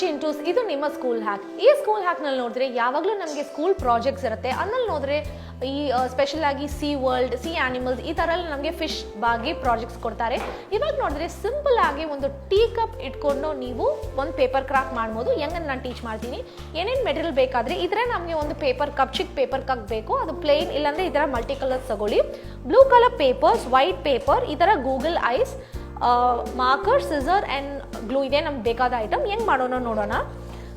ಚಿಂಟೂಸ್ ಇದು ನಿಮ್ಮ school hack ಈ ಸ್ಕೂಲ್ ಹ್ಯಾಕ್ನಲ್ಲಿ ನೋಡಿದ್ರೆ ಯಾವಾಗಲೂ ನಮಗೆ ಸ್ಕೂಲ್ ಪ್ರಾಜೆಕ್ಟ್ಸ್ ಇರುತ್ತೆ. ಅದ್ರಲ್ಲಿ ನೋಡಿದ್ರೆ ಈ ಸ್ಪೆಷಲ್ ಆಗಿ ಸಿ ವರ್ಲ್ಡ್ ಸಿ ಆನಿಮಲ್ಸ್ ಈ ಥರ ಎಲ್ಲ ನಮಗೆ ಫಿಶ್ ಬಾಗಿ ಪ್ರಾಜೆಕ್ಟ್ಸ್ ಕೊಡ್ತಾರೆ. ಇವಾಗ ನೋಡಿದ್ರೆ ಸಿಂಪಲ್ ಆಗಿ ಒಂದು ಟೀ ಕಪ್ ಇಟ್ಕೊಂಡು ನೀವು ಒಂದು ಪೇಪರ್ ಕ್ರಾಫ್ಟ್ ಮಾಡ್ಬೋದು. ಹೆಂಗನ್ನು ನಾನು ಟೀಚ್ ಮಾಡ್ತೀನಿ? ಏನೇನು ಮೆಟೀರಿಯಲ್ ಬೇಕಾದರೆ ಥರ ನಮಗೆ ಒಂದು ಪೇಪರ್ ಕಪ್ ಚಿಕ್ಕ ಪೇಪರ್ ಕಪ್ ಬೇಕು. ಅದು ಪ್ಲೇನ್ ಇಲ್ಲಾಂದರೆ ಈ ಥರ ಮಲ್ಟಿ ಕಲರ್ಸ್ ತಗೊಳ್ಳಿ. Blue colour papers white paper ಈ ಥರ google eyes marker scissor and glue ಇದೆ. ನಮ್ಗೆ ಬೇಕಾದ ಐಟಮ್ ಹೆಂಗೆ ಮಾಡೋಣ ನೋಡೋಣ.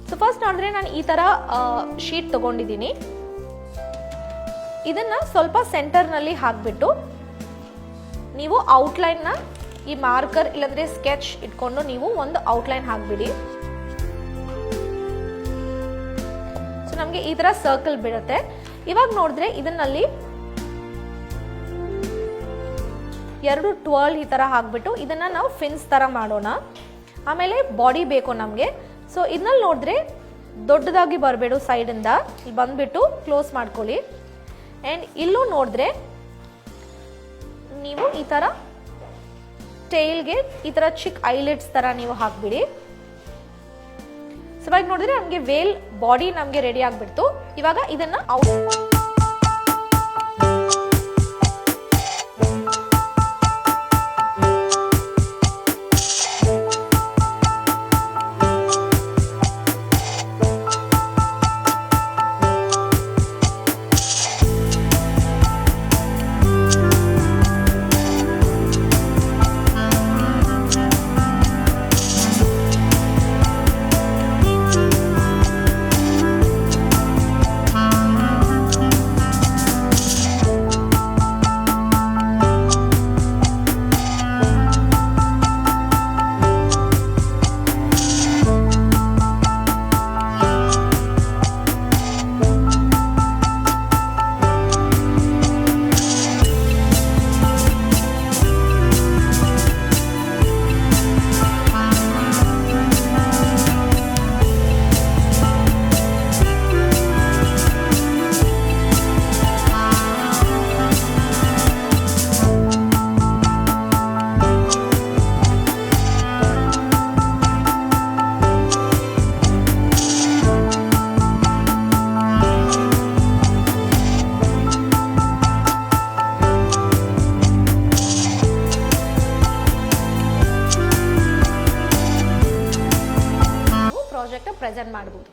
ಸೊ ಫಸ್ಟ್ ನೋಡಿದ್ರೆ ನಾನು ಈ ಥರ ಶೀಟ್ ತೊಗೊಂಡಿದ್ದೀನಿ. ಇದನ್ನು ಸ್ವಲ್ಪ ಸೆಂಟರ್ನಲ್ಲಿ ಹಾಕಿಬಿಟ್ಟು ನೀವು ಔಟ್ಲೈನ್ನ ಈ ಮಾರ್ಕರ್ ಇಲ್ಲಾಂದರೆ ಸ್ಕೆಚ್ ಇಟ್ಕೊಂಡು ನೀವು ಒಂದು ಔಟ್ಲೈನ್ ಹಾಕಿಬಿಡಿ. ಸೊ ನಮಗೆ ಈ ಥರ ಸರ್ಕಲ್ ಬಿಡುತ್ತೆ. ಇವಾಗ ನೋಡಿದ್ರೆ ಇದನ್ನಲ್ಲಿ ಎರಡು ಟ್ವರ್ಲ್ ಈ ಥರ ಹಾಕ್ಬಿಟ್ಟು ಇದನ್ನು ನಾವು ಫಿನ್ಸ್ ಥರ ಮಾಡೋಣ. ಆಮೇಲೆ ಬಾಡಿ ಬೇಕು ನಮಗೆ. ಸೊ ಇದನ್ನಲ್ಲಿ ನೋಡಿದ್ರೆ ದೊಡ್ಡದಾಗಿ ಬರಬೇಡು ಸೈಡಿಂದ ಇಲ್ಲಿ ಬಂದುಬಿಟ್ಟು ಕ್ಲೋಸ್ ಮಾಡ್ಕೊಳ್ಳಿ. ಆ್ಯಂಡ್ ಇಲ್ಲೂ ನೋಡಿದ್ರೆ ನೀವು ಈ ಥರ ಟೈಲ್ಗೆ ಈ ಥರ ಚಿಕ್ಕ ಐಲೆಟ್ಸ್ ಥರ ನೀವು ಹಾಕ್ಬಿಡಿ. ಸೊ ಇವಾಗ ನೋಡಿದ್ರೆ ನಮಗೆ ವೇಲ್ ಬಾಡಿ ನಮಗೆ ರೆಡಿ ಆಗಿಬಿಡ್ತು. ಇವಾಗ ಇದನ್ನು ಔಟ್ ಪ್ರೆಸೆಂಟ್ ಮಾಡ್ಬೋದು.